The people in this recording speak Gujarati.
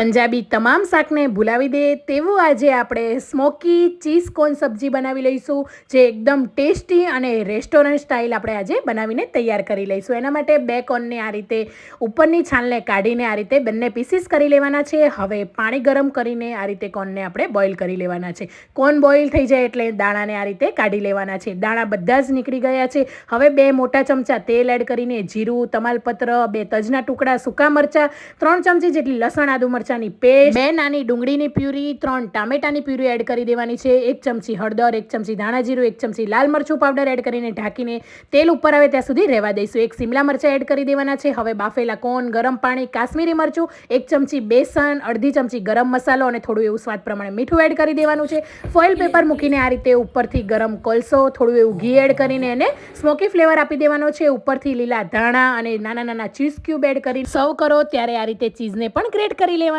પંજાબી તમામ શાકને ભૂલાવી દે તેવું આજે આપણે સ્મોકી ચીઝ કોર્ન સબ્જી બનાવી લઈશું, જે એકદમ ટેસ્ટી અને રેસ્ટોરન્ટ સ્ટાઇલ આપણે આજે બનાવીને તૈયાર કરી લઈશું. એના માટે બે કોર્નને આ રીતે ઉપરની છાલને કાઢીને આ રીતે બંને પીસીસ કરી લેવાના છે. હવે પાણી ગરમ કરીને આ રીતે કોર્નને આપણે બોઇલ કરી લેવાના છે. કોર્ન બોઇલ થઈ જાય એટલે દાણાને આ રીતે કાઢી લેવાના છે. દાણા બધા જ નીકળી ગયા છે. હવે બે મોટા ચમચા તેલ એડ કરીને જીરું, તમાલપત્ર, બે તજના ટુકડા સૂકા મરચાં, ત્રણ ચમચી જેટલી લસણ આદુ મરચાંની પેસ્ટ. બે નાની ડુંગળીની પ્યુરી, ત્રણ ટામેટાની પ્યુરી એડ કરી દેવાની છે. એક ચમચી હળદર, એક ચમચી ધાણા જીરું, એક ચમચી લાલ મરચું પાવડર એડ કરીને ઢાંકીને તેલ ઉપર આવે ત્યાં સુધી રહેવા દઈશું. એક સિમલા મરચાં એડ કરી દેવાના છે. હવે બાફેલા કોન, ગરમ પાણી, કાશ્મીરી મરચું, એક ચમચી બેસન, અડધી ચમચી ગરમ મસાલો અને થોડું એવું સ્વાદ પ્રમાણે મીઠું એડ કરી દેવાનું છે. ફોઇલ પેપર મૂકીને આ રીતે ઉપરથી ગરમ કોલસો, થોડું એવું ઘી એડ કરીને એને સ્મોકી ફ્લેવર આપી દેવાનો છે. ઉપરથી લીલા ધાણા અને નાના નાના ચીઝ ક્યુબ એડ કરી સર્વ કરો. ત્યારે આ રીતે ચીઝને પણ ગ્રેટ કરી લેવા